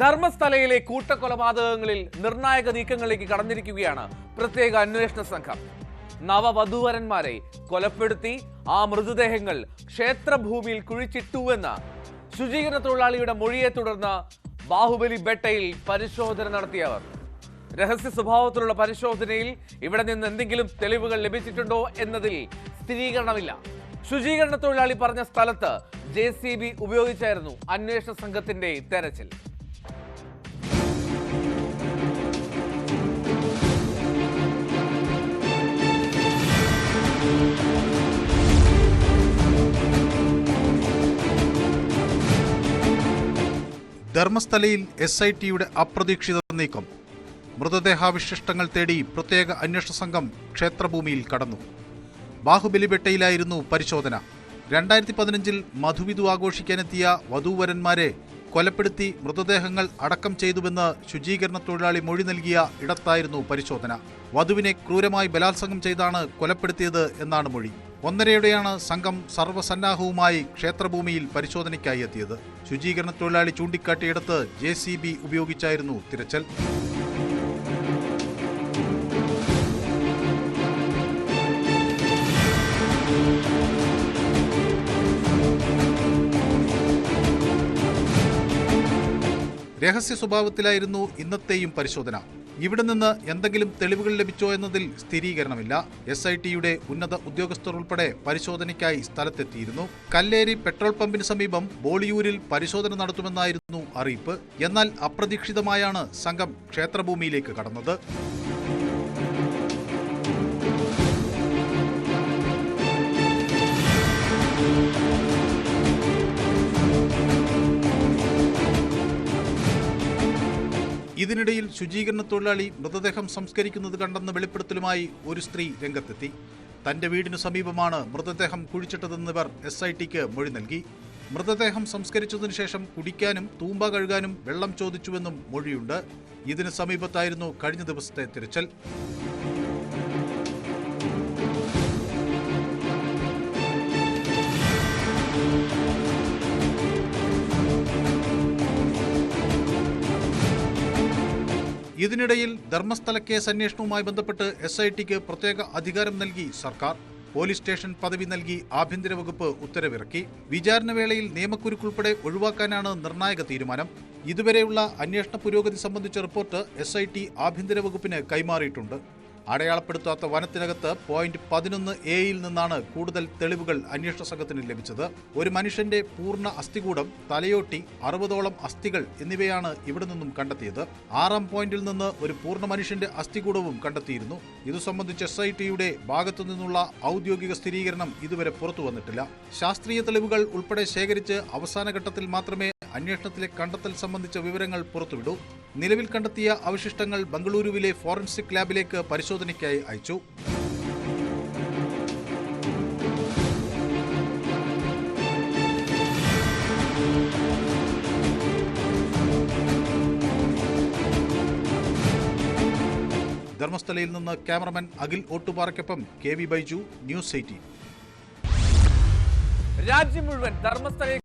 ധർമ്മസ്ഥലയിലെ കൂട്ടക്കൊലപാതകങ്ങളിൽ നിർണായക നീക്കങ്ങളിലേക്ക് കടന്നിരിക്കുകയാണ് പ്രത്യേക അന്വേഷണ സംഘം. നവവധൂവരന്മാരെ കൊലപ്പെടുത്തി ആ മൃതദേഹങ്ങൾ ക്ഷേത്രഭൂമിയിൽ കുഴിച്ചിട്ടുവെന്ന ശുചീകരണ തൊഴിലാളിയുടെ മൊഴിയെ തുടർന്ന് ബാഹുബലി ബെട്ടയിൽ പരിശോധന നടത്തിയവർ. രഹസ്യ സ്വഭാവത്തിലുള്ള പരിശോധനയിൽ ഇവിടെ നിന്ന് എന്തെങ്കിലും തെളിവുകൾ ലഭിച്ചിട്ടുണ്ടോ എന്നതിൽ സ്ഥിരീകരണമില്ല. ശുചീകരണ തൊഴിലാളി പറഞ്ഞ സ്ഥലത്ത് ജെ സി ബി ഉപയോഗിച്ചായിരുന്നു അന്വേഷണ സംഘത്തിന്റെ തെരച്ചിൽ. ധർമ്മസ്ഥലയിൽ എസ് ഐ ടിയുടെ അപ്രതീക്ഷിത നീക്കം. മൃതദേഹാവശിഷ്ടങ്ങൾ തേടി പ്രത്യേക അന്വേഷണ സംഘം ക്ഷേത്രഭൂമിയിൽ കടന്നു. ബാഹുബലിബെട്ടയിലായിരുന്നു പരിശോധന. രണ്ടായിരത്തി പതിനഞ്ചിൽ മധുവിധു ആഘോഷിക്കാനെത്തിയ വധൂവരന്മാരെ കൊലപ്പെടുത്തി മൃതദേഹങ്ങൾ അടക്കം ചെയ്തുവെന്ന് ശുചീകരണ തൊഴിലാളി മൊഴി നൽകിയ ഇടത്തായിരുന്നു പരിശോധന. വധുവിനെ ക്രൂരമായി ബലാത്സംഗം ചെയ്താണ് കൊലപ്പെടുത്തിയത് എന്നാണ് മൊഴി. ഒന്നരയോടെയാണ് സംഘം സർവസന്നാഹവുമായി ക്ഷേത്രഭൂമിയിൽ പരിശോധനയ്ക്കായി എത്തിയത്. ശുചീകരണ തൊഴിലാളി ചൂണ്ടിക്കാട്ടിയിടത്ത് ജെ സി ബി ഉപയോഗിച്ചായിരുന്നു തിരച്ചിൽ. രഹസ്യ സ്വഭാവത്തിലായിരുന്നു ഇന്നത്തെയും പരിശോധന. ഇവിടെ നിന്ന് എന്തെങ്കിലും തെളിവുകൾ ലഭിച്ചോ എന്നതിൽ സ്ഥിരീകരണമില്ല. എസ് ഐ ടിയുടെ ഉന്നത ഉദ്യോഗസ്ഥർ ഉൾപ്പെടെ പരിശോധനയ്ക്കായി സ്ഥലത്തെത്തിയിരുന്നു. കല്ലേരി പെട്രോൾ പമ്പിന് സമീപം ബോളിയൂരിൽ പരിശോധന നടത്തുമെന്നായിരുന്നു അറിയിപ്പ്. എന്നാൽ അപ്രതീക്ഷിതമായാണ് സംഘം ക്ഷേത്രഭൂമിയിലേക്ക് കടന്നത്. ഇതിനിടയിൽ ശുചീകരണ തൊഴിലാളി മൃതദേഹം സംസ്കരിക്കുന്നത് കണ്ടെന്ന വെളിപ്പെടുത്തലുമായി ഒരു സ്ത്രീ രംഗത്തെത്തി. തന്റെ വീടിനു സമീപമാണ് മൃതദേഹം കുഴിച്ചിട്ടതെന്നിവർ എസ് ഐ ടിക്ക് മൊഴി നൽകി. മൃതദേഹം സംസ്കരിച്ചതിനു ശേഷം കുടിക്കാനും തൂമ്പ കഴുകാനും വെള്ളം ചോദിച്ചുവെന്നും മൊഴിയുണ്ട്. ഇതിന് സമീപത്തായിരുന്നു കഴിഞ്ഞ ദിവസത്തെ തിരച്ചിൽ. ഇതിനിടയിൽ ധർമ്മസ്ഥല കേസ് അന്വേഷണവുമായി ബന്ധപ്പെട്ട് എസ് ഐ ടിക്ക് പ്രത്യേക അധികാരം നൽകി സർക്കാർ. പോലീസ് സ്റ്റേഷൻ പദവി നൽകി ആഭ്യന്തര വകുപ്പ് ഉത്തരവിറക്കി. വിചാരണവേളയിൽ നിയമക്കുരുക്കുൾപ്പെടെ ഒഴിവാക്കാനാണ് നിർണായക തീരുമാനം. ഇതുവരെയുള്ള അന്വേഷണ പുരോഗതി സംബന്ധിച്ച റിപ്പോർട്ട് എസ് ഐ ടി ആഭ്യന്തര വകുപ്പിന് കൈമാറിയിട്ടുണ്ട്. അടയാളപ്പെടുത്താത്ത വനത്തിനകത്ത് പോയിന്റ് പതിനൊന്ന് എയിൽ നിന്നാണ് കൂടുതൽ തെളിവുകൾ അന്വേഷണ സംഘത്തിന് ലഭിച്ചത്. ഒരു മനുഷ്യന്റെ പൂർണ അസ്ഥികൂടം തലയോട്ടി അറുപതോളം അസ്ഥികൾ എന്നിവയാണ് ഇവിടെ നിന്നും കണ്ടെത്തിയത്. ആറാം പോയിന്റിൽ നിന്ന് ഒരു പൂർണ മനുഷ്യന്റെ അസ്ഥികൂടവും കണ്ടെത്തിയിരുന്നു. ഇതു സംബന്ധിച്ച് എസ് ഐ ടിയുടെ ഭാഗത്തു നിന്നുള്ള ഔദ്യോഗിക സ്ഥിരീകരണം ഇതുവരെ പുറത്തു വന്നിട്ടില്ല. ശാസ്ത്രീയ തെളിവുകൾ ഉൾപ്പെടെ ശേഖരിച്ച് അവസാന ഘട്ടത്തിൽ മാത്രമേ അന്വേഷണത്തിലെ കണ്ടെത്തൽ സംബന്ധിച്ച വിവരങ്ങൾ പുറത്തുവിടൂ നിലവിൽ കണ്ടെത്തിയ അവശിഷ്ടങ്ങൾ ബംഗളൂരുവിലെ ഫോറൻസിക് ലാബിലേക്ക് പരിശോധനയ്ക്കായി അയച്ചു. ധർമ്മസ്ഥലയിൽ നിന്ന് cameraman Akhil ഓട്ടുപാറയ്ക്കൊപ്പം K V Baiju news eighteen. രാജ്യം മുഴുവൻ ധർമ്മസ്ഥലയെ